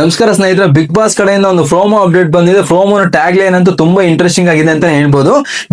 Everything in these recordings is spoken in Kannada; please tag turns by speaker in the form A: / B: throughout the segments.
A: ನಮಸ್ಕಾರ ಸ್ನೇಹಿತರೆ ಬಿಗ್ ಬಾಸ್ ಕಡೆಯಿಂದ ಒಂದು ಫ್ರೋಮೋ ಅಪ್ಡೇಟ್ ಬಂದಿದೆ. ಫ್ರೋಮೋ ಟ್ಯಾಗ್ ಲೈನ್ ಅಂತೂ ತುಂಬಾ ಇಂಟ್ರೆಸ್ಟಿಂಗ್ ಆಗಿದೆ ಅಂತ ಹೇಳ್ಬೋದು.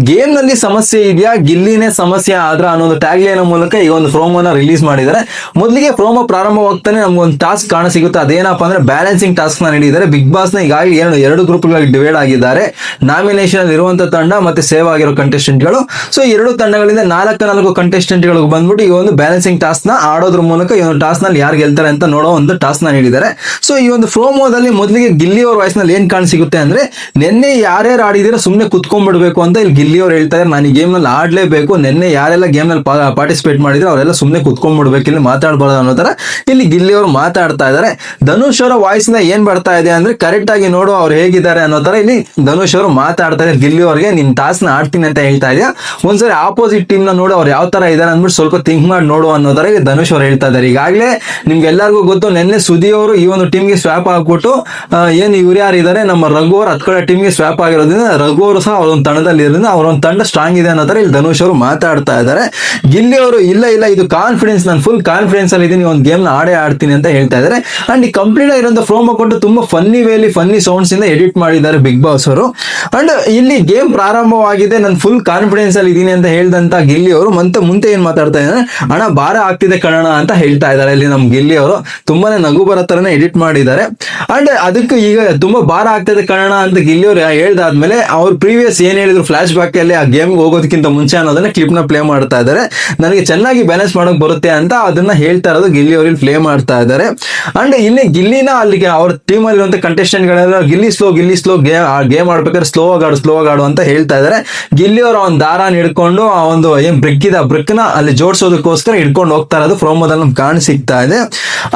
A: ಗೇಮ್ನಲ್ಲಿ ಸಮಸ್ಯೆ ಇದೆಯಾ? ಗಿಲ್ಲಿನೇ ಸಮಸ್ಯೆ ಆದ್ರ ಅನ್ನೋದು ಟ್ಯಾಗ್ ಲೈನ್ ಮೂಲಕ ಈ ಒಂದು ಫ್ರೋಮೋನ ರಿಲೀಸ್ ಮಾಡಿದ್ದಾರೆ. ಮೊದಲಿಗೆ ಫ್ರೋಮೋ ಪ್ರಾರಂಭವಾಗ್ತಾನೆ ಒಂದು ಟಾಸ್ಕ್ ಕಾಣ ಸಿಗುತ್ತೆ. ಅದೇನಪ್ಪ ಅಂದ್ರೆ ಬ್ಯಾಲೆನ್ಸಿಂಗ್ ಟಾಸ್ಕ್ನ ನೀಡಿದ್ದಾರೆ ಬಿಗ್ ಬಾಸ್ನ ಈಗಾಗಲೇ ಎರಡು ಗ್ರೂಪ್ ಗಳಿಗೆ ಡಿವೈಡ್ ಆಗಿದ್ದಾರೆ. ನಾಮಿನೇಷನ್ ಅಲ್ಲಿ ಇರುವಂತ ತಂಡ ಮತ್ತೆ ಸೇವ್ ಆಗಿರೋ ಕಂಟೆಸ್ಟೆಂಟ್ಗಳು. ಸೊ ಎರಡು ತಂಡಗಳಿಂದ ನಾಲ್ಕು ನಾಲ್ಕು ಕಂಟೆಸ್ಟೆಂಟ್ಗಳು ಬಂದ್ಬಿಟ್ಟು ಈ ಒಂದು ಬ್ಯಾಲೆನ್ಸಿಂಗ್ ಟಾಸ್ಕ್ನ ಆಡೋದ್ರ ಮೂಲಕ ಈ ಒಂದು ಟಾಸ್ಕ್ನಲ್ಲಿ ಯಾರು ಗೆಲ್ತಾರೆ ಅಂತ ನೋಡೋ ಒಂದು ಟಾಸ್ಕ್ನ ನೀಡಿದ್ದಾರೆ. ಸೊ ಈ ಒಂದು ಫ್ರೋಮೋದಲ್ಲಿ ಮೊದಲಿಗೆ ಗಿಲ್ಲಿ ಅವ್ರ ವಾಯ್ಸ್ನಲ್ಲಿ ಏನ್ ಕಾಣ ಸಿಗುತ್ತೆ ಅಂದ್ರೆ, ನಿನ್ನೆ ಯಾರ್ಯಾರು ಆಡಿದಿರೋ ಸುಮ್ಮನೆ ಕುತ್ಕೊಂಡ್ಬಿಡ್ಬೇಕು ಅಂತ ಇಲ್ಲಿ ಗಿಲ್ಲಿ ಅವ್ರು ಹೇಳ್ತಾ ಇದ್ದಾರೆ ನಾನು ಈ ಗೇಮ್ನಲ್ಲಿ ಆಡ್ಲೇಬೇಕು, ನಿನ್ನೆ ಯಾರೆಲ್ಲ ಗೇಮ್ನಲ್ಲಿ ಪಾರ್ಟಿಸಿಪೇಟ್ ಮಾಡಿದ್ರೆ ಅವರೆಲ್ಲ ಸುಮ್ಮನೆ ಕುತ್ಕೊಂಡ್ಬಿಡ್ಬೇಕು, ಇಲ್ಲಿ ಮಾತಾಡಬಾರ್ದು ಅನ್ನೋ ತರ ಇಲ್ಲಿ ಗಿಲ್ಲಿ ಅವರು ಮಾತಾಡ್ತಾ ಇದ್ದಾರೆ ಧನುಷ್ ಅವರ ವಾಯ್ಸ್ನ ಏನ್ ಬರ್ತಾ ಇದೆ ಅಂದ್ರೆ ಕರೆಕ್ಟ್ ಆಗಿ ನೋಡು ಅವ್ರು ಹೇಗಿದ್ದಾರೆ ಅನ್ನೋ ತರ ಇಲ್ಲಿ ಧನುಷ್ ಅವರು ಮಾತಾಡ್ತಾ ಗಿಲ್ಲಿಯವರಿಗೆ ಗಿಲ್ಲಿ ಅವ್ರಿಗೆ ನಿನ್ ತಾಸ್ನ ಆಡ್ತೀನಿ ಅಂತ ಹೇಳ್ತಾ ಇದೆಯಾ. ಒಂದ್ಸರಿ ಆಪೋಸಿಟ್ ಟೀಮ್ನ ನೋಡು ಅವ್ರು ಯಾವ ತರ ಇದಾರೆ ಅಂದ್ಬಿಟ್ಟು ಸ್ವಲ್ಪ ಥಿಂಕ್ ಮಾಡಿ ನೋಡು ಅನ್ನೋ ತರ ಇಲ್ಲಿ ಧನುಷ್ ಅವ್ರು ಹೇಳ್ತಾ ಇದ್ದಾರೆ ಈಗಾಗಲೇ ನಿಮ್ಗೆ ಎಲ್ಲರಿಗೂ ಗೊತ್ತು, ನಿನ್ನೆ ಸುದಿ ಅವರು ಈ ಒಂದು ಟೀಮ್ಗೆ ಸ್ವಾಪ್ ಹಾಕ್ಬಿಟ್ಟು ಆಗ್ಬಿಟ್ಟು ಏನು ಇವ್ರು ಯಾರು ಇದ್ದಾರೆ ನಮ್ಮ ರಘು ಅವರು ಹತ್ ಕಡೆ ಟೀಮ್ಗೆ ಸ್ವಾಪ್ ಆಗಿರೋದ್ರಿಂದ ರಘು ಅವರು ಸಹ ಅವ್ರ ಒಂದು ತಂಡದಲ್ಲಿ ಇರೋದ್ರಿಂದ ಅವ್ರ ಒಂದು ತಂಡ ಸ್ಟ್ರಾಂಗ್ ಇದೆ ಅನ್ನೋ ಇಲ್ಲಿ ಧನುಷ್ ಅವರು ಮಾತಾಡ್ತಾ ಇದ್ದಾರೆ ಗಿಲ್ಲಿ ಅವರು, ಇಲ್ಲ ಇಲ್ಲ, ಇದು ಕಾನ್ಫಿಡೆನ್ಸ್ ನಾನು ಫುಲ್ ಕಾನ್ಫಿಡೆನ್ಸ್ ಅಲ್ಲಿ ಇದೀನಿ, ಒಂದು ಗೇಮ್ನ ಆಡೇ ಆಡ್ತೀನಿ ಅಂತ ಹೇಳ್ತಾ ಇದ್ದಾರೆ ಅಂಡ್ ಈ ಕಂಪ್ಲೀಟ್ ಆಗಿರೋ ಫ್ರೋಮೋ ಕೊಟ್ಟು ತುಂಬಾ ಫನ್ನಿ ವೇಲಿ ಫನ್ನಿ ಸೌಂಡ್ಸ್ ಇಂದ ಎಡಿಟ್ ಮಾಡಿದ್ದಾರೆ ಬಿಗ್ ಬಾಸ್ ಅವರು. ಅಂಡ್ ಇಲ್ಲಿ ಗೇಮ್ ಪ್ರಾರಂಭವಾಗಿದೆ, ನಾನು ಫುಲ್ ಕಾನ್ಫಿಡೆನ್ಸ್ ಅಲ್ಲಿ ಇದೀನಿ ಅಂತ ಹೇಳಿದಂತ ಗಿಲ್ಲಿ ಅವರು ಮತ್ತೆ ಮುಂದೆ ಏನ್ ಮಾತಾಡ್ತಾ ಇದ್ದಾರೆ ಹಣ ಭಾರ ಆಗ್ತಿದೆ ಕಣಣ ಅಂತ ಹೇಳ್ತಾ ಇದ್ದಾರೆ ಇಲ್ಲಿ ನಮ್ ಗಿಲ್ಲಿ ಅವರು. ತುಂಬಾನೇ ನಗು ಬರೋ ತರನೇ ಎಡಿಟ್ ಮಾಡಿದ್ದಾರೆ. ಅಂಡ್ ಅದಕ್ಕೆ ಈಗ ತುಂಬಾ ಭಾರ ಆಗ್ತದೆ ಕಾರಣ ಅಂತ ಗಿಲ್ಲಿ ಅವರು ಹೇಳ್ದಾದ್ಮೇಲೆ ಅವ್ರು ಪ್ರೀವಿಯಸ್ ಏನ್ ಹೇಳಿದ್ರು ಫ್ಲಾಶ್ ಬ್ಯಾಕ್ ಅಲ್ಲಿ ಆ ಗೇಮ್ ಹೋಗೋದಕ್ಕಿಂತ ಮುಂಚೆ ಅನ್ನೋದನ್ನ ಕ್ಲಿಪ್ನ ಪ್ಲೇ ಮಾಡ್ತಾ ಇದ್ದಾರೆ. ನನಗೆ ಚೆನ್ನಾಗಿ ಬ್ಯಾಲೆನ್ಸ್ ಮಾಡಕ್ ಬರುತ್ತೆ ಅಂತ ಅದನ್ನ ಹೇಳ್ತಾ ಇರೋದು ಗಿಲ್ಲಿ ಅವ್ರಿಗೆ ಪ್ಲೇ ಮಾಡ್ತಾ ಇದ್ದಾರೆ. ಅಂಡ್ ಇಲ್ಲಿ ಗಿಲ್ಲಿನ ಅಲ್ಲಿಗೆ ಅವ್ರ ಟೀಮ್ ಅಲ್ಲಿ ಕಂಟೆಸ್ಟೆಂಟ್ ಗಳೆಲ್ಲ Gilli slow Gilli slow game game ಆಡ್ಬೇಕಾದ್ರೆ slow ಆಗಾಡು ಸ್ಲೋ ಆಗಾಡು ಅಂತ ಹೇಳ್ತಾ ಇದ್ದಾರೆ. ಗಿಲ್ಲಿ ಅವರು ಒಂದು ದಾರ ಹಿಡ್ಕೊಂಡು ಆ ಒಂದು ಏನ್ ಬ್ರಿಕ್ ಇದೆ, ಆ ಬ್ರಿಕ್ನ ಅಲ್ಲಿ ಜೋಡಿಸೋದಕ್ಕೋಸ್ಕರ ಹಿಡ್ಕೊಂಡು ಹೋಗ್ತಾ ಇರೋದು ಫ್ರೋಮೋದಲ್ಲಿ ನಮ್ಗೆ ಕಾಣ ಸಿಗ್ತಾ ಇದೆ.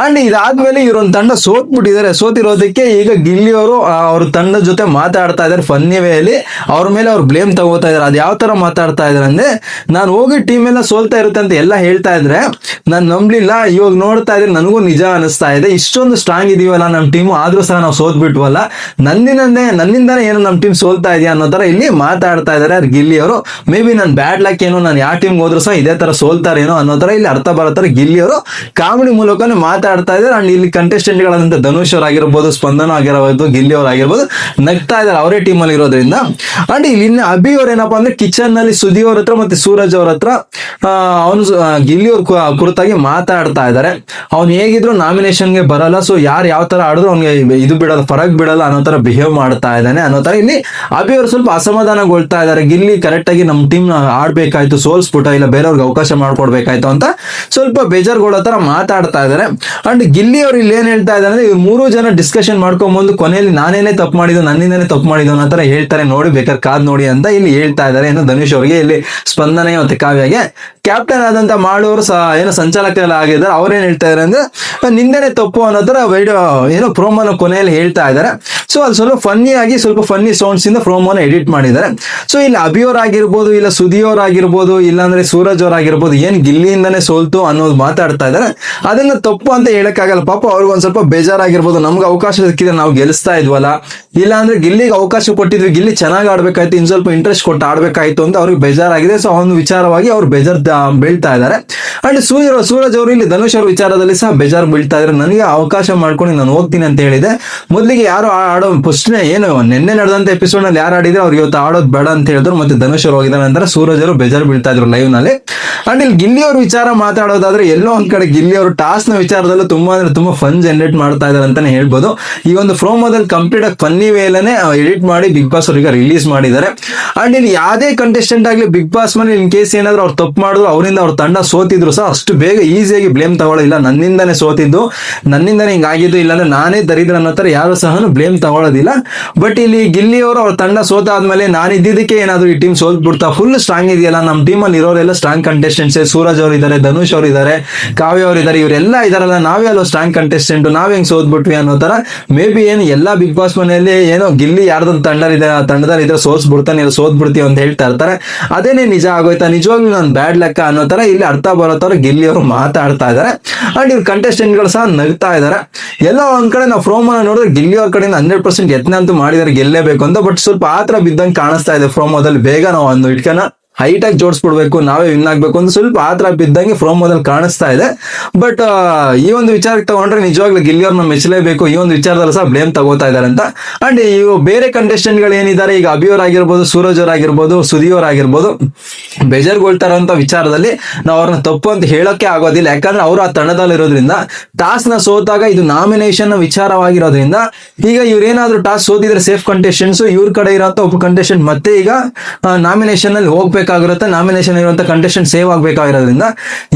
A: ಅಂಡ್ ಇದಾದ್ಮೇಲೆ ಇವ್ರೊಂದು ತಂಡ ಸೋತ್ಬಿಟ್ಟಿದ್ದಾರೆ. ಸೋತಿರೋದಕ್ಕೆ ಈಗ ಗಿಲ್ಲಿ ಅವರು ಅವ್ರ ತಂಡದ ಜೊತೆ ಮಾತಾಡ್ತಾ ಇದ್ದಾರೆ ಫನ್ನಿ ಅಲ್ಲಿ ಅವ್ರ ಮೇಲೆ ಅವ್ರು ಬ್ಲೇಮ್ ತಗೋತಾ ಇದಾರೆ ಅದು ಯಾವ ತರ ಮಾತಾಡ್ತಾ ಇದಾರೆ ಅಂದ್ರೆ, ನಾನು ಹೋಗಿ ಟೀಮ್ ಎಲ್ಲ ಸೋಲ್ತಾ ಇರುತ್ತೆ ಅಂತ ಎಲ್ಲ ಹೇಳ್ತಾ ಇದ್ರೆ, ನಾನು ನಂಬ್ಲಿಲ್ಲ. ಇವಾಗ ನೋಡ್ತಾ ಇದ್ರೆ ನನಗೂ ನಿಜ ಅನಿಸ್ತಾ ಇದೆ. ಇಷ್ಟೊಂದು ಸ್ಟ್ರಾಂಗ್ ಇದೀವಲ್ಲ ನಮ್ಮ ಟೀಮ್ ಆದ್ರೂ ಸಹ ನಾವು ಸೋತ್ ಬಿಟ್ವಲ್ಲ ನನ್ನಿಂದನೇ ನನ್ನಿಂದಾನೇ ಏನೋ ನಮ್ಮ ಟೀಮ್ ಸೋಲ್ತಾ ಇದೆಯಾ ಅನ್ನೋ ತರ ಇಲ್ಲಿ ಮಾತಾಡ್ತಾ ಇದಾರೆ ಗಿಲ್ಲಿ ಅವರು. ಮೇ ಬಿ ನಾನು ಬ್ಯಾಡ್ ಲಕ್ ಏನೋ, ನಾನು ಯಾವ ಟೀಮ್ ಹೋದ್ರು ಸಹ ಇದೇ ತರ ಸೋಲ್ತಾರೇನೋ ಅನ್ನೋ ತರ ಇಲ್ಲಿ ಅರ್ಥ ಬರೋ ತರ ಗಿಲ್ಲಿ ಅವರು ಕಾಮಿಡಿ ಮೂಲಕನೇ ಮಾತಾಡ್ತಾ ಇದ್ದಾರೆ. ಅಂಡ್ ಇಲ್ಲಿ ಕಂಟೆಸ್ಟೆಂಟ್ ಗಳಾದಂತ ಧನುಷ್ ಅವ್ರು ಆಗಿರ್ಬೋದು ಸ್ಪಂದನ ಆಗಿರಬಹುದು ಗಿಲ್ಲಿ ಅವ್ರು ಆಗಿರ್ಬೋದು ನಗ್ತಾ ಇದ್ದಾರೆ ಅವರೇ ಟೀಮ್ ಅಲ್ಲಿ ಇರೋದ್ರಿಂದ. ಅಂಡ್ ಇಲ್ಲಿ ಅಭಿ ಅವ್ರ ಏನಪ್ಪಾ ಅಂದ್ರೆ ಕಿಚನ್ನಲ್ಲಿ ಸುದಿ ಅವ್ರ ಹತ್ರ ಮತ್ತೆ ಸೂರಜ್ ಅವ್ರ ಹತ್ರ ಅವನು ಗಿಲ್ಲಿ ಅವ್ರ ಕುರಿತಾಗಿ ಮಾತಾಡ್ತಾ ಇದ್ದಾರೆ. ಅವ್ನು ಹೇಗಿದ್ರು ನಾಮಿನೇಷನ್ಗೆ ಬರಲ್ಲ ಸೊ ಯಾರು ಯಾವ ತರ ಆಡಿದ್ರು ಅವ್ನಿಗೆ ಇದು ಬಿಡಲ್ಲ, ಫರಕ್ ಬಿಡಲ್ಲ ಅನ್ನೋ ತರ ಬಿಹೇವ್ ಮಾಡ್ತಾ ಇದ್ದಾನೆ ಅನ್ನೋ ತರ. ಇಲ್ಲಿ ಅಭಿ ಅವರು ಸ್ವಲ್ಪ ಅಸಮಾಧಾನಗೊಳ್ತಾ ಇದ್ದಾರೆ. ಗಿಲ್ಲಿ ಕರೆಕ್ಟ್ ಆಗಿ ನಮ್ಮ ಟೀಮ್ ಆಡ್ಬೇಕಾಯ್ತು, ಸೋಲ್ಸ್ಬಿಟ್ಟ, ಇಲ್ಲ ಬೇರೆಯವ್ರಿಗೆ ಅವಕಾಶ ಮಾಡ್ಕೊಡ್ಬೇಕಾಯ್ತು ಅಂತ ಸ್ವಲ್ಪ ಬೇಜಾರ್ಗೊಳ್ಳೋ ತರ ಮಾತಾಡ್ತಾ ಇದ್ದಾರೆ. ಅಂಡ್ ಗಿಲ್ಲಿ ಅವ್ರು ಇಲ್ಲಿ ಏನ್ ಹೇಳ್ತಾ ಇದ್ದಾರೆ ಇವ್ರು ಮೂರು ಜನ ಡಿಸ್ಕಷನ್ ಮಾಡ್ಕೊಂಬಂದು ಕೊನೆಯಲ್ಲಿ ನಾನೇನೆ ತಪ್ಪು ಮಾಡಿದ್ದು, ನನ್ನಿಂದನೇ ತಪ್ಪು ಮಾಡಿದ್ದು ಅನ್ನೋ ತರ ಹೇಳ್ತಾರೆ. ನೋಡಿ, ಬೇಕಾದ್ರೆ ಕಾದ್ ನೋಡಿ ಅಂತ ಇಲ್ಲಿ ಹೇಳ್ತಾ ಇದ್ದಾರೆ ಏನು ಧನುಷ್ ಅವರಿಗೆ ಇಲ್ಲಿ ಸ್ಪಂದನೆ ಮತ್ತೆ ಕಾವ್ಯಗೆ. ಕ್ಯಾಪ್ಟನ್ ಆದಂತ ಮಾಡೋರು ಸಹ ಏನೋ ಸಂಚಾಲಕರೆಲ್ಲ ಆಗಿದ್ದಾರೆ. ಅವ್ರೇನ್ ಹೇಳ್ತಾ ಇದಾರೆ ಅಂದ್ರೆ, ನಿಂದನೆ ತಪ್ಪು ಅನ್ನೋ ತರ ವೈಡಿಯೋ ಏನೋ ಪ್ರೋಮೋನ ಕೊನೆಯಲ್ಲಿ ಹೇಳ್ತಾ ಇದ್ದಾರೆ. ಸೊ ಅದು ಸ್ವಲ್ಪ ಫನ್ನಿ ಆಗಿ ಸ್ವಲ್ಪ ಫನ್ನಿ ಸೌಂಡ್ಸ್ ಇಂದ ಪ್ರೋಮೋನ ಎಡಿಟ್ ಮಾಡಿದ್ದಾರೆ. ಸೊ ಇಲ್ಲಿ ಅಭಿಯೋರ್ ಆಗಿರ್ಬೋದು, ಇಲ್ಲ ಸುದಿಯೋರ್ ಆಗಿರ್ಬೋದು, ಇಲ್ಲಾಂದ್ರೆ ಸೂರಜ್ ಅವ್ರ ಆಗಿರ್ಬೋದು, ಏನ್ ಗಿಲ್ಲಿಯಿಂದನೇ ಸೋಲ್ತು ಅನ್ನೋದು ಮಾತಾಡ್ತಾ ಇದ್ದಾರೆ. ಅದನ್ನ ತಪ್ಪು ಅಂತ ಹೇಳಕ್ಕಾಗಲ್ಲ. ಪಾಪ ಅವ್ರಿಗೊಂದ್ ಸ್ವಲ್ಪ ಬೇಜಾರಾಗಿರ್ಬೋದು. ನಮ್ಗೆ ಅವಕಾಶ ಸಿಕ್ಕಿದ್ರೆ ನಾವು ಗೆಲ್ಲಿಸ್ತಾ ಇದ್ವಲ್ಲ? ಇಲ್ಲ ಅಂದ್ರೆ ಗಿಲ್ಲಿಗೆ ಅವಕಾಶ ಕೊಟ್ಟಿದ್ವಿ ಗಿಲ್ಲಿ ಚೆನ್ನಾಗಿ ಆಡ್ಬೇಕಾಯ್ತು, ಇನ್ ಸ್ವಲ್ಪ ಇಂಟ್ರೆಸ್ಟ್ ಕೊಟ್ಟು ಆಡ್ಬೇಕಾಯ್ತು ಅಂತ ಅವ್ರಿಗೆ ಬೇಜಾರಾಗಿದೆ. ಸೊ ಅವನು ವಿಚಾರವಾಗಿ ಅವ್ರು ಬೇಜಾರ್ ಬೀಳ್ತಾ ಇದ್ದಾರೆ. ಅಂಡ್ ಸೂರ್ಯ ಸೂರಜ್ ಅವರು ಇಲ್ಲಿ ಧನುಷ್ ಅವ್ರ ವಿಚಾರದಲ್ಲಿ ಸಹ ಬೇಜಾರು ಬೀಳ್ತಾ ಇದ್ದಾರೆ. ನನಗೆ ಅವಕಾಶ ಮಾಡ್ಕೊಂಡು ನಾನು ಹೋಗ್ತೀನಿ ಅಂತ ಹೇಳಿದೆ. ಮೊದಲಿಗೆ ಯಾರು ಆಡೋ ಪ್ರಶ್ನೆ ಏನು, ನಿನ್ನೆ ನಡೆದಂತ ಎಪಿಸೋಡ್ನಲ್ಲಿ ಯಾರು ಆಡಿದ್ರೆ ಅವ್ರಿಗೆ ಇವತ್ತು ಆಡೋದು ಬೇಡ ಅಂತ ಹೇಳಿದ್ರು. ಮತ್ತೆ ಧನುಷ್ ಅವರು ಹೋಗಿದ ನಂತರ ಸೂರಜ್ ಅವರು ಬೇಜಾರು ಬೀಳ್ತಾ ಇದ್ರು ಲೈವ್ನಲ್ಲಿ. ಅಂಡ್ ಇಲ್ಲಿ ಗಿಲ್ಲಿ ಅವ್ರ ವಿಚಾರ ಮಾತಾಡೋದಾದ್ರೆ ಎಲ್ಲೋ ಒಂದ್ ಕಡೆ ಗಿಲ್ಲಿ ಅವರು ಟಾಸ್ನ ವಿಚಾರದಲ್ಲೂ ತುಂಬಾ ಅಂದ್ರೆ ತುಂಬಾ ಫನ್ ಜನರೇಟ್ ಮಾಡ್ತಾ ಇದಾರೆ ಅಂತಾನೆ ಹೇಳ್ಬೋದು. ಈ ಒಂದು ಪ್ರೋಮೋದಲ್ಲಿ ಕಂಪ್ಲೀಟ್ ಆಗಿ ಫನ್ನಿ ವೇಲನೆ ಎಡಿಟ್ ಮಾಡಿ ಬಿಗ್ ಬಾಸ್ ಅವ್ರಿಗೆ ರಿಲೀಸ್ ಮಾಡಿದ್ದಾರೆ. ಅಂಡ್ ಇಲ್ಲಿ ಯಾವುದೇ ಕಂಟೆಸ್ಟೆಂಟ್ ಆಗಲಿ ಬಿಗ್ ಬಾಸ್ ಮನೆ ಇನ್ ಕೇಸ್ ಏನಾದ್ರು ಅವ್ರು ತಪ್ಪು ಮಾಡಿದ್ರು, ಅವರಿಂದ ಅವ್ರ ತಂಡ ಸೋತಿದ್ರು ಸಹ ಅಷ್ಟು ಬೇಗ ಈಸಿಯಾಗಿ ಬ್ಲೇಮ್ ತಗೊಳ್ಳೋದಿಲ್ಲ. ನನ್ನಿಂದನೇ ಸೋತಿದ್ದು, ನನ್ನಿಂದನೇ ಹಿಂಗಾಗಿದ್ದು ಇಲ್ಲಾಂದ್ರೆ ನಾನೇ ದರಿದ್ರ ಅನ್ನೋ ಥರ ಯಾರು ಸಹ ಬ್ಲೇಮ್ ತಗೊಳ್ಳೋದಿಲ್ಲ. ಬಟ್ ಇಲ್ಲಿ ಗಿಲ್ಲಿ ಅವರು ತಂಡ ಸೋತಾದ್ಮೇಲೆ ನಾನು ಇದ್ದಿದ್ದಕ್ಕೆ ಏನಾದ್ರು ಈ ಟೀಮ್ ಸೋತ್ಬಿಡ್ತಾ ಫುಲ್ ಸ್ಟ್ರಾಂಗ್ ಇದೆಯಲ್ಲ. ನಮ್ಮ ಟೀಮ್ ಅಲ್ಲಿ ಇರೋರೆಲ್ಲ ಸ್ಟ್ರಾಂಗ್ ಕಂಟೆಸ್ಟೆಂಟ್ಸ್ ಸೂರಜ್ ಅವರು ಇದ್ದಾರೆ ಧನುಷ್ ಅವರು ಇದ್ದಾರೆ ಕಾವ್ಯ ಅವರು ಇದ್ದಾರೆ ಇವರೆಲ್ಲ ಇದಾರಲ್ಲ. ನಾವೇ ಅಲ್ವ ಸ್ಟ್ರಾಂಗ್ ಕಂಟೆಸ್ಟೆಂಟ್ ನಾವೇ ಹೆಂಗ್ ಸೋತ್ಬಿಟ್ವಿ ಅನ್ನೋ ತರ ಮೇ ಬಿ ಏನು ಎಲ್ಲಾ ಬಿಗ್ ಬಾಸ್ ಮನೆಯಲ್ಲಿ ಏನೋ ಗಿಲ್ಲಿ ಯಾರ್ದೊಂದು ತಂಡ ಇದೆ ಆ ತಂಡದಲ್ಲಿ ಇದ್ರೆ ಸೋಸ್ ಬಿಡ್ತಾನೆ ಇಲ್ಲ ಸೋತ್ ಬಿಡ್ತೀವಿ ಅಂತ ಹೇಳ್ತಾ ಇರ್ತಾರೆ. ಅದೇನೇ ನಿಜ ಆಗೋಯ್ತಾ? ನಿಜವಾಗ್ಲೂ ನಾನು ಬ್ಯಾಡ್ ಲೆಕ್ಕ ಅನ್ನೋ ತರ ಇಲ್ಲಿ ಅರ್ಥ ಬರೋ ತರ ಗಿಲ್ಲಿ ಅವರು ಮಾತಾಡ್ತಾ ಇದ್ದಾರೆ ಅಂಡ್ ಇವ್ರ ಕಂಟೆಸ್ಟೆಂಟ್ಗಳು ಸಹ ನಗ್ತಾ ಇದ್ದಾರೆ ಎಲ್ಲ ಒಂದ್ ಕಡೆ ನಾವು ಫ್ರೋಮೋನ ನೋಡಿದ್ರೆ ಗಿಲ್ಲಿ ಅವ್ರ ಕಡೆಯಿಂದ ಹಂಡ್ರೆಡ್ ಪರ್ಸೆಂಟ್ ಯತ್ನ ಅಂತೂ ಮಾಡಿದಾರೆ, ಗೆಲ್ಲೇಬೇಕು ಅಂತ. ಬಟ್ ಸ್ವಲ್ಪ ಆತರ ಬಿದ್ದಂಗೆ ಕಾಣಿಸ್ತಾ ಇದೆ ಫ್ರೋಮೋದಲ್ಲಿ ಬೇಗ ನಾವು ಒಂದು ಇಟ್ಕನ. ಹೈಟ್ ಆಗಿ ಜೋಡಿಸ್ಬಿಡ್ಬೇಕು ನಾವೇ ವಿನ್ ಆಗ್ಬೇಕು ಅಂತ ಸ್ವಲ್ಪ ಆತರ ಬಿದ್ದಂಗೆ ಫ್ರೋಮೋದಲ್ಲಿ ಕಾಣಿಸ್ತಾ ಇದೆ. ಬಟ್ ಈ ಒಂದು ವಿಚಾರಕ್ಕೆ ತಗೊಂಡ್ರೆ ನಿಜವಾಗ್ಲೂ ಗಿಲ್ಲಿಯವ್ರನ್ನ ಮೆಚ್ಚಲೇಬೇಕು. ಈ ಒಂದು ವಿಚಾರದಲ್ಲಿ ಸಹ ಬ್ಲೇಮ್ ತಗೋತಾ ಇದಾರೆ ಅಂತ. ಅಂಡ್ ಈ ಬೇರೆ ಕಂಟೆಸ್ಟೆಂಟ್ಗಳು ಏನಿದ್ದಾರೆ? ಈಗ ಅಭಿಯವರ್ ಆಗಿರ್ಬೋದು ಸೂರಜ್ ಆಗಿರ್ಬೋದು ಸುದಿಯೋರ್ ಆಗಿರ್ಬೋದು ಬೇಜಾರ್ಗೊಳ್ತಾರಂತ ವಿಚಾರದಲ್ಲಿ ನಾವು ಅವ್ರನ್ನ ತಪ್ಪು ಅಂತ ಹೇಳಕ್ಕೆ ಆಗೋದಿಲ್ಲ. ಯಾಕಂದ್ರೆ ಅವರು ಆ ತಂಡದಲ್ಲಿ ಇರೋದ್ರಿಂದ ಟಾಸ್ನ ಸೋತಾಗ ಇದು ನಾಮಿನೇಷನ್ ವಿಚಾರವಾಗಿರೋದ್ರಿಂದ, ಈಗ ಇವ್ರೇನಾದ್ರೂ ಟಾಸ್ ಸೋತಿದ್ರೆ ಸೇಫ್ ಕಂಟೆಸ್ಟೆಂಟ್ಸ್ ಇವ್ರ ಕಡೆ ಇರೋಂತ ಒಬ್ಬ ಕಂಟೆಸ್ಟೆಂಟ್ ಮತ್ತೆ ಈಗ ನಾಮಿನೇಷನ್ ಅಲ್ಲಿ ಹೋಗ್ಬೇಕಾಗಿರುತ್ತೆ ನಾಮಿನೇಷನ್ ಇರುವಂತ ಕಂಟೆಸ್ಟೆಂಟ್ ಸೇವ್ ಆಗ್ಬೇಕಾಗಿರೋದ್ರಿಂದ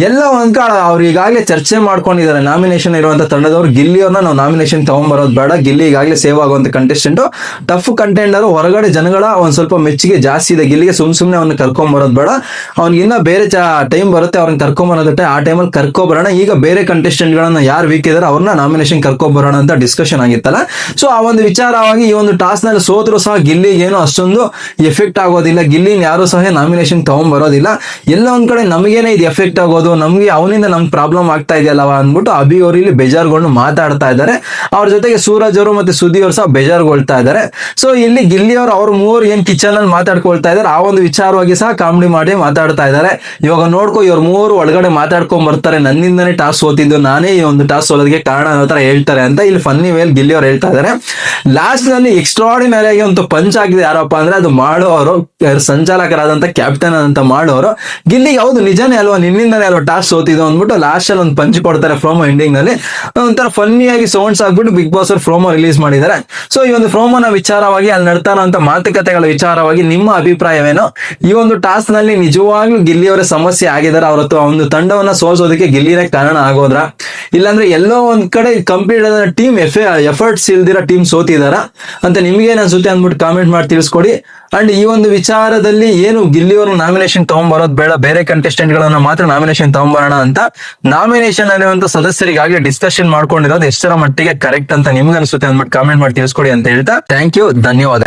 A: ಎಲ್ಲ ಒಂದ್ ಅವ್ರು ಈಗಾಗಲೇ ಚರ್ಚೆ ಮಾಡ್ಕೊಂಡಿದ್ದಾರೆ. ನಾಮಿನೇಷನ್ ಇರುವಂತ ತಂಡದವರು ಗಿಲ್ಲಿ ಅವ್ರನ್ನ ನಾವು ನಾಮಿನೇಷನ್ ತಗೊಂಡ್ಬರೋದು ಬೇಡ. ಗಿಲ್ಲಿ ಈಗಾಗಲೇ ಸೇವ್ ಆಗುವಂತ ಕಂಟೆಸ್ಟೆಂಟ್ ಟಫ್ ಕಂಟೆಂಡರ್ ಹೊರಗಡೆ ಜನಗಳ ಒಂದ್ ಸ್ವಲ್ಪ ಮೆಚ್ಚುಗೆ ಜಾಸ್ತಿ ಇದೆ. ಗಿಲ್ಲಿಗೆ ಸುಮ್ ಸುಮ್ನೆ ಅವ್ನ ಕರ್ಕೊಂಡ್ ಬರೋದು ಬೇಡ. ಅವ್ನಿಗೆ ಇನ್ನ ಬೇರೆ ಟೈಮ್ ಬರುತ್ತೆ, ಅವ್ರನ್ನ ಕರ್ಕೊಂಡ್ ಬರೋದಕ್ಕೆ. ಆ ಟೈಮಲ್ಲಿ ಕರ್ಕೊ ಬರೋಣ. ಈಗ ಬೇರೆ ಕಂಟೆಸ್ಟೆಂಟ್ ಗಳನ್ನ ಯಾರು ವೀಕ್ ಇದಾರೆ, ಅವ್ರನ್ನ ನಾಮಿನೇಷನ್ ಕರ್ಕೊ ಬರೋಣ ಅಂತ ಡಿಸ್ಕಷನ್ ಆಗಿತ್ತಲ್ಲ. ಸೊ ಆ ಒಂದು ವಿಚಾರವಾಗಿ ಈ ಒಂದು ಟಾಸ್ನಲ್ಲಿ ಸೋದ್ರು ಸಹ ಗಿಲ್ಲಿಗೆ ಏನು ಅಷ್ಟೊಂದು ಎಫೆಕ್ಟ್ ಆಗೋದಿಲ್ಲ. ಗಿಲ್ಲಿನ ಯಾರು ಸಹ ನಾಮಿನೇಷನ್ ತಗೊಂಡ್ ಬರೋದಿಲ್ಲ. ಎಲ್ಲ ಒಂದ್ ಕಡೆ ನಮಗೇನೆ ಇದು ಎಫೆಕ್ಟ್ ಆಗೋದು, ನಮ್ಗೆ ಅವನಿಂದ ನಮ್ಗೆ ಪ್ರಾಬ್ಲಮ್ ಆಗ್ತಾ ಇದೆಯಲ್ಲವ ಅಂದ್ಬಿಟ್ಟು ಅಭಿ ಅವರು ಇಲ್ಲಿ ಬೇಜಾರ್ಗೊಂಡು ಮಾತಾಡ್ತಾ ಇದ್ದಾರೆ ಅವ್ರ ಜೊತೆಗೆ ಸೂರಜ್ ಅವರು ಮತ್ತೆ ಸುದ್ದಿ ಅವರು ಸಹ ಬೇಜಾರ್ಗೊಳ್ತಾ ಇದ್ದಾರೆ ಸೊ ಇಲ್ಲಿ ಗಿಲ್ಲಿ ಅವರು, ಅವ್ರ ಮೂವರು ಏನ್ ಕಿಚನ್ ಅಲ್ಲಿ ಮಾತಾಡ್ಕೊಳ್ತಾ ಇದ್ದಾರೆ ಆ ಒಂದು ವಿಚಾರವಾಗಿ ಸಹ ಕಾಮಿಡಿ ಮಾಡಿ ಮಾತಾಡ್ತಾ ಇದ್ದಾರೆ ಇವಾಗ ನೋಡ್ಕೊ, ಇವ್ರ ಮೂವರು ಒಳಗಡೆ ಮಾತಾಡ್ಕೊಂಡ್ ಬರ್ತಾರೆ. ನನ್ನಿಂದನೇ ಟಾಸ್ ಓದಿದ್ದು ನಾನೇ ಈ ಒಂದು ಟಾಸ್ ಓದೋದಕ್ಕೆ ಕಾರಣ ಅನ್ನೋ ತರ ಹೇಳ್ತಾರೆ ಅಂತ ಇಲ್ಲಿ ಫನ್ನಿ ವೇಲ್ ಗಿಲ್ಲಿ ಅವ್ರು ಹೇಳ್ತಾ ಇದ್ದಾರೆ ಲಾಸ್ಟ್ನಲ್ಲಿ ಎಕ್ಸ್ಟ್ರಾಡಿನರಿ ಆಗಿ ಒಂದು ಪಂಚ್ ಆಗಿದೆ ಯಾರಪ್ಪ ಅಂದ್ರೆ ಅದು ಮಾಡೋ ಅವರು ಸಂಚಾಲಕರಾದಂತ ಕ್ಯಾಪ್ಟನ್ ಅಂತ ಮಾಡೋರು ಗಿಲ್ಲಿಗೆ ಹೌದು, ನಿಜಾನೇ ಅಲ್ವಾ ನಿನ್ನಿಂದಾನೇ ಅಲ್ವಾ ಟಾಸ್ ಸೋತಿದ್ದು ಅಂದ್ಬಿಟ್ಟು ಲಾಸ್ಟ್ ಅಲ್ಲಿ ಒಂದು ಪಂಚ್ ಕೊಡ್ತಾರೆ ಫ್ರೋಮೋ ಎಂಡಿಂಗ್ನಲ್ಲಿ. ಒಂಥರ ಫನ್ನಿ ಆಗಿ ಸೌಂಡ್ಸ್ ಆಗ್ಬಿಟ್ಟು ಬಿಗ್ ಬಾಸ್ ಅವ್ರು ಫ್ರೋಮೋ ರಿಲೀಸ್ ಮಾಡಿದ್ದಾರೆ. ಸೊ ಈ ಒಂದು ಫ್ರೋಮೋನ ವಿಚಾರವಾಗಿ ಅಲ್ಲಿ ನಡ್ತಾ ಇರುವಂತ ಮಾತುಕತೆಗಳ ವಿಚಾರವಾಗಿ ನಿಮ್ಮ ಅಭಿಪ್ರಾಯವೇನು? ಈ ಒಂದು ಟಾಸ್ನಲ್ಲಿ ನಿಜವಾಗ್ಲೂ ಗಿಲ್ಲಿಯವರ ಸಮಸ್ಯೆ ಆಗಿದ್ದಾರೆ ಆ ಒಂದು ತಂಡವನ್ನ ಸೋಲ್ಸೋದಕ್ಕೆ ಗಿಲ್ಲಿನೇ ಕಾರಣ ಆಗೋದ್ರ? ಇಲ್ಲಾಂದ್ರೆ ಎಲ್ಲೋ ಒಂದ್ ಕಡೆ ಕಂಪ್ಲೀಟ್ ಟೀಮ್ ಎಫ್ ಎಫರ್ಟ್ಸ್ ಇಲ್ದಿರ ಟೀಮ್ ಸೋತಿದಾರ ಅಂತ ನಿಮ್ಗೆ ಅನ್ಸುತ್ತೆ ಅಂದ್ಬಿಟ್ಟು ಕಾಮೆಂಟ್ ಮಾಡಿ ತಿಳಿಸ್ಕೊಡಿ. ಅಂಡ್ ಈ ಒಂದು ವಿಚಾರದಲ್ಲಿ ಏನು ಗಿಲ್ಲಿಯವರು ನಾಮಿನೇಷನ್ ತಗೊಂಡ್ಬರೋದು ಬೇಡ, ಬೇರೆ ಕಂಟೆಸ್ಟೆಂಟ್ ಗಳನ್ನ ಮಾತ್ರ ನಾಮಿನೇಷನ್ ತಗೊಂಬರೋಣ ಅಂತ ನಾಮಿನೇಷನ್ ಅನ್ನುವಂತ ಸದಸ್ಯರಿಗಾಗಿ ಡಿಸ್ಕಷನ್ ಮಾಡ್ಕೊಂಡಿರೋದು ಎಷ್ಟರ ಮಟ್ಟಿಗೆ ಕರೆಕ್ಟ್ ಅಂತ ನಿಮ್ಗೆ ಅನ್ಸುತ್ತೆ ಅಂದ್ಬಿಟ್ಟು ಕಾಮೆಂಟ್ ಮಾಡಿ ತಿಳಿಸ್ಕೊಡಿ ಅಂತ ಹೇಳ್ತಾ ಥ್ಯಾಂಕ್ ಯು ಧನ್ಯವಾದಗಳು.